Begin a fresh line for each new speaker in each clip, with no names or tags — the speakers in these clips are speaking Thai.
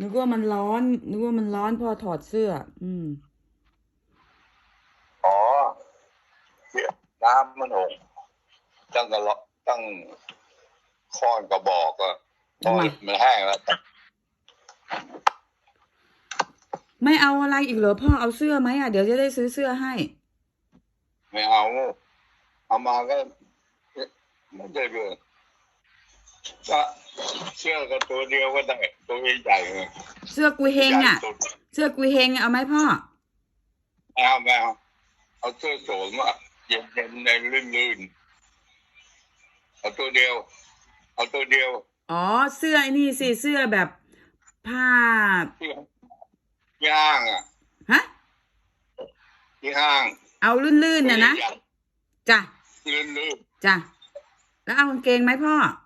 นึกว่ามันร้อน นึกว่ามันร้อนพอถอดเสื้อ อืม
อ๋อเนี่ยน้ำมันหกตั้งกระเลาะตั้งค้อนกระบอกอะ
ทำไม
มันแห้งแล้ว
ไม่เอาอะไรอีกเหรอพ่อเอาเสื้อไหมอะเดี๋ยวจะได้ซื้อเสื้อให้
ไม่เอา เอามาก็ไม่ได้เรื่อง ก็เชื่อก็ตัวเดียวก็ได้ตัวใหญ่ๆเลย
เสื้อกุยเฮงอะ
ใหญ่สุด
เสื้อกุยเฮงเอาไหมพ่อ
ไม่เอาไม่เอาเอาเสื้อโสมอะเย็นๆในลื่นๆเอาตัวเดียว เอาตัวเดียว
อ๋อเสื้อไอ้นี่สิเสื้อแบบผ้า
ที่ที่ห้างอะ
ฮะ
ที่ห้าง
เอาลื่นๆน่ะนะ
ตัวใหญ่
จ้ะ
ๆลื่น
จ้ะแล้วเอากางเกงไหมพ่อ
ๆ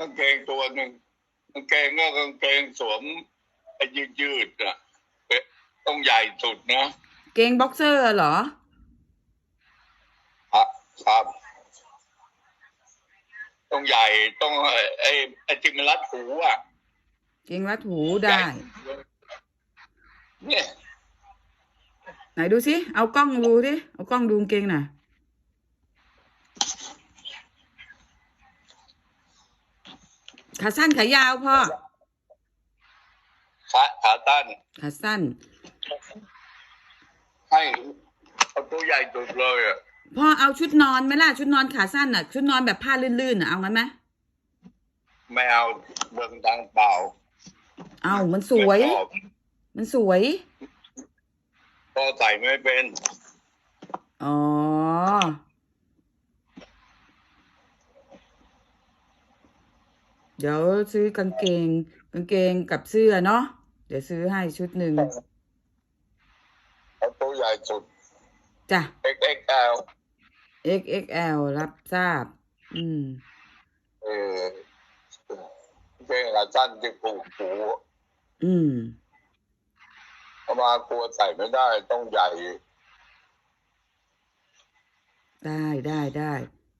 กางเกงตัวหนึ่งกางเกงก็กางเกงสวมไอ้ยืดๆอะเอ๊ะต้องใหญ่สุดนะ
เกงบ็อกเซอร์เหรอ
ครับครับต้องใหญ่ต้องไอ้ไอ้ไอ้ที่มันรัดหูอะ
เกงรัดหูได้
เนี่ย
ไหนดูสิเอากล้องดูสิเอากล้องดูกางเกงหน่อ ขาสั้นขายาวพ่อ
ขาขาตั้น
ขาสั้น
ให้เอาตัวใหญ่สุดเลยอะ
พ่อเอาชุดนอนไหมล่ะชุดนอนขาสั้นอะ ชุดนอนแบบผ้าลื่นๆอะเอางั้นไหม
ไม่เอาเบิ่งทางเปล่า
เอามันสวย
ไม่ชอบ
มันสวย
พ่อใส่ไม่เป็น
อ๋อ เดี๋ยวซื้อกางเกง กางเกงกับเสื้อเนาะเดี๋ยวซื้อให้ชุดหนึ่ง
เอาตัวใหญ่สุด
จ้ะ
XXL
XXL รับทราบ อืม
เออเพลงขาสั้นที่ผูกหู
อืม
เอามากลัวใส่ไม่ได้ต้องใหญ่
ได้ได้ได้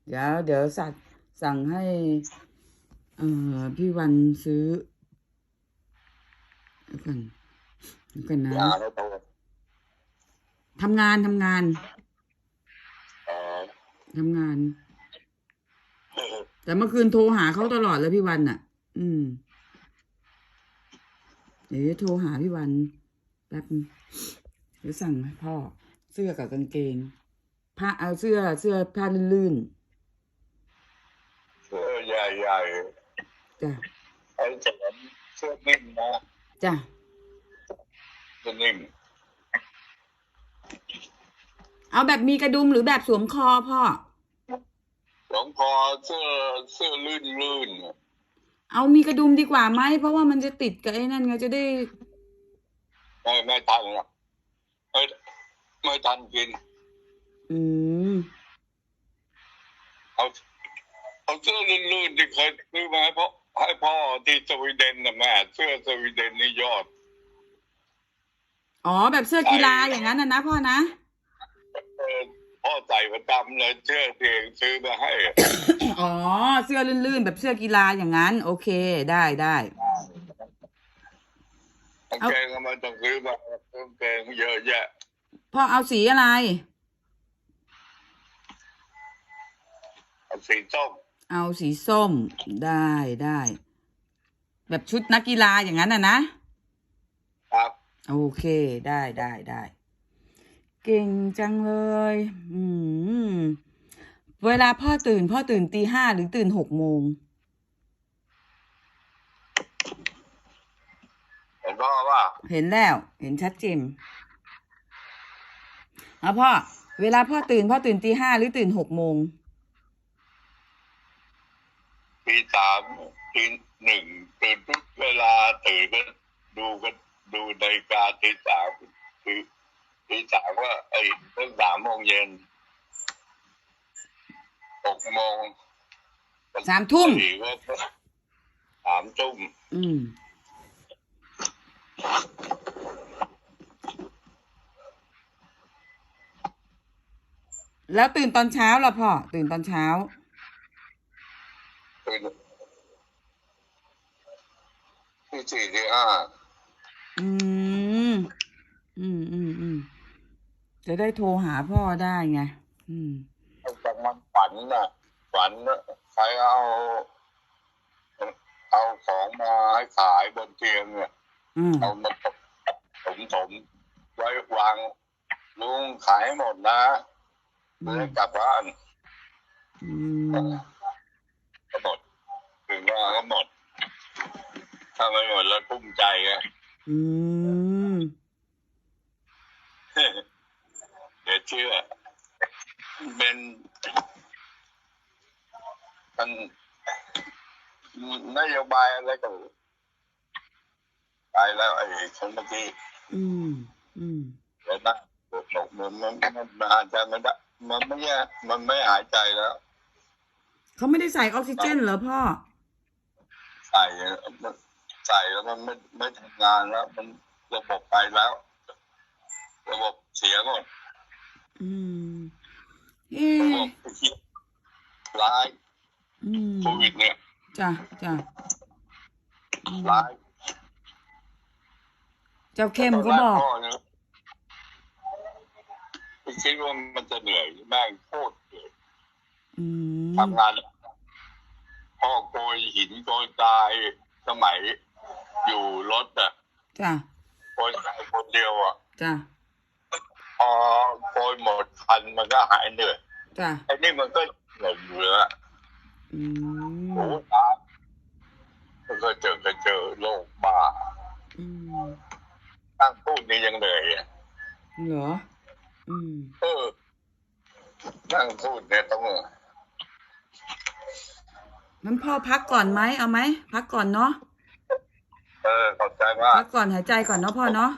เดี๋ยวเดี๋ยวสั่งสั่งให้ เอ่อพี่วันซื้อเดี๋ยวกันเดี๋ยวกันนะ
ยาแล้วตัว
ทำงานทำงาน
เออ
ทำงาน แต่เมื่อคืนโทรหาเขาตลอดเลยพี่วันน่ะ อืม เดี๋ยวจะโทรหาพี่วันแป๊บนึงเดี๋ยวสั่งให้พ่อ เสื้อกับกางเกงผ้าเอาเสื้อเสื้อผ้าลื่น
เสื้อใหญ่
ๆ จ้ะ
ๆไอ้เสมเสื้อนิ่มนะ
จ้ะ
เสื้อนิ่ม
เอาแบบมีกระดุมหรือแบบสวมคอพ่อ
หลวงพอเสื้อเสื้อลื่นลื่นๆอะ
เอามีกระดุมดีกว่าไหมเพราะว่ามันจะติดกับไอ้นั่นไงจะได้
ไม่ไม่ทันหรอกไม่ไม่ทันกิน
อืม
เอาเอาเสื้อลื่นๆที่เคยซื้อมาให้พ่อ ให้พ่อที่สวีเดนนะแม่เสื้อสวีเดนนี่ยอด
อ๋อแบบเสื้อกีฬาอย่างนั้นนะนะพ่อนะ
เออพ่อใส่ประจำเลยเสื้อที่เองซื้อมาให้อะ
อ๋อ เสื้อลื่นๆ แบบเสื้อกีฬาอย่างนั้น โอเคได้ได้
กางเกงก็ไมันต้องซื้อมากางเกงเยอะแยะ
พ่อเอาสีอะไร
เอาสีส้ม
เอาสีส้มได้ได้ แบบชุดนักกีฬาอย่างนั้นนะนะ
ครับ
โอเคได้ได้ได้เก่งจังเลย อืม เวลาพ่อตื่น พ่อตื่นตีห้าหรือตื่นหกโมง
เห็นพ่อว่า
เห็นแล้ว เห็นชัดเจนเอาพ่อ เวลาพ่อตื่น พ่อตื่นตีห้าหรือตื่นหกโมง
ตีสามตีหนึ่งตื่นทุกเวลาตื่นก็ดูกันดูในาฬิกาตีสามตีตีสามว่าไอ้เรื่องสามโมงเย็นหกโมง
สามทุ่ม
สี่ก็สามทุ่ม
อืมแล้วตื่นตอนเช้าล่ะพ่อ ตื่นตอนเช้า
ตื่ นที่สี่ที่ห้า
อืม อืมอืมอืมจะได้โทรหาพ่อได้ไง อืม
จากมันฝันน่ะ ฝันน่ะใครเอา เอาของมาให้ขายบนเตียงเนี่ย
อืม
เอามาถมถมไว้วางลุงขายให้หมดนะ
อื
ไม่
ม
ได้กลับบ้าน
อืม
ก็หมด ถึงว่าก็หมด ถ้าไม่หมดแล้วกุ้มใจไง
อืม
เดี๋ยวเชื่อ เป็นมันนโยบายอะไรก็ไปแล้วไอ้คนเมื่อกี้
อืม อืม
เดี๋ยวนะบอกมันมันมันมันอาจจะไม่ได้มันไม่แย่มันไม่หายใจแล้ว
เขาไม่ได้ใส่ออกซิเจนเหรอพ่อ
ใส่มันใส่แล้วมันไม่ไม่ทำงานแล้ว มันระบบไปแล้ว ระบบเสียหมด
อืมเอ๊
ระะบบที่ร้าย
อืม
โควิดเนี่ย
จ้ะจ้ะอืม
ร้าย
เจ้าเข้มก็บอก
พ่เนี่ยไม่คิดว่ามันจะเหนื่อยแม่งโคตรเหนื่อย
อืม
ทำงาน พ่อโกยหินโกยทรายสมัยอยู่รถอะ
จ้ะ
โกยทรายคนเดียวอะ
จ้ะ
พอโกยหมดคันมันก็หายเหนื่อย
จ้ะ
ไอ้นี่มันก็เหนื่อยอยู่แล้ว
อื
โอ้
ม
ตายมันก็เจอก็เจอโรคบ้า
อืม
ตั้งพูดนี่ยังเหนื่อยอะ
เหรออืม
เออนั่งพูดเนี่ยต้อง
งั้นพ่อพักก่อนไหมเอาไหมพักก่อนเนาะ
เออขอบใจมาก
พักก่อนหายใจก่อนเนาะพ่อเนาะ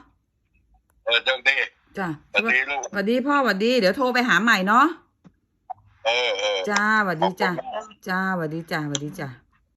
เออเจ้าดี
จ้ะ
สวัสดีลูก
สวัสดีพ่อสวัสดี เดี๋ยวโทรไปหาใหม่เนาะ
เออเออ
จ้าสวัสดีจ้ะ
ขอบคุณมาก
จ้าสวัสดีจ้าสวัสดีจ้า